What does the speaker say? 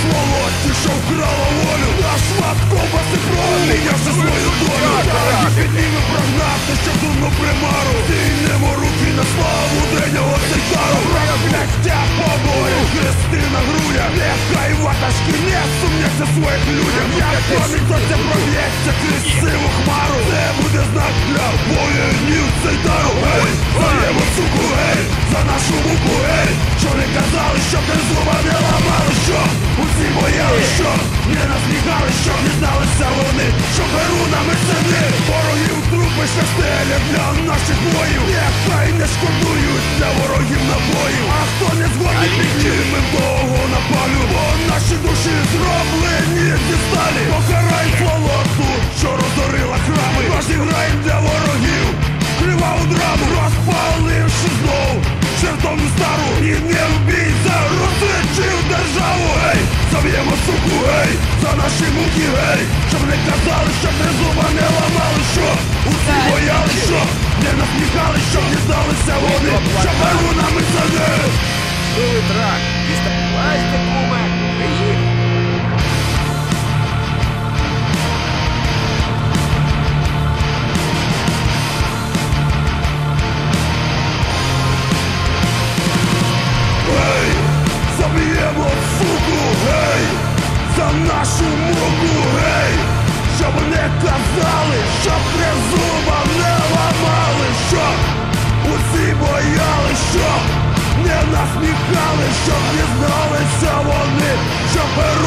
сволоті, що вкрала волю. Наш шмат ковбаси проміявши свою долю. Їх підніме прогнати, щоб дурну примару. Дійнемо руки на славу денього цейтару Прокляття побою, хрести на грудях. Нехай ватажки не сумняться своїх людях. Як це проб'ється крізь сиву хмару. Це буде знак для воїнів цейтару Ворогів стеля для наших воїв Нехай не шкодують для ворогів набоїв. А хто не згодний піднімем того напалю Бо наші душі зроблені зі сталі гей, за наші муки, гей Щоб не казали, щоб не зуба не ламали, що Усі бояли, що не насміхали, щоб не здалися вони Що перунами не Били трак. Діставайте, куме. Приїхав. Гей, заб'ємо нашу муку, гей, щоб не казали, щоб не зуба не ламали, щоб усі бояли, щоб не насміхали, щоб не зналися вони, щоб.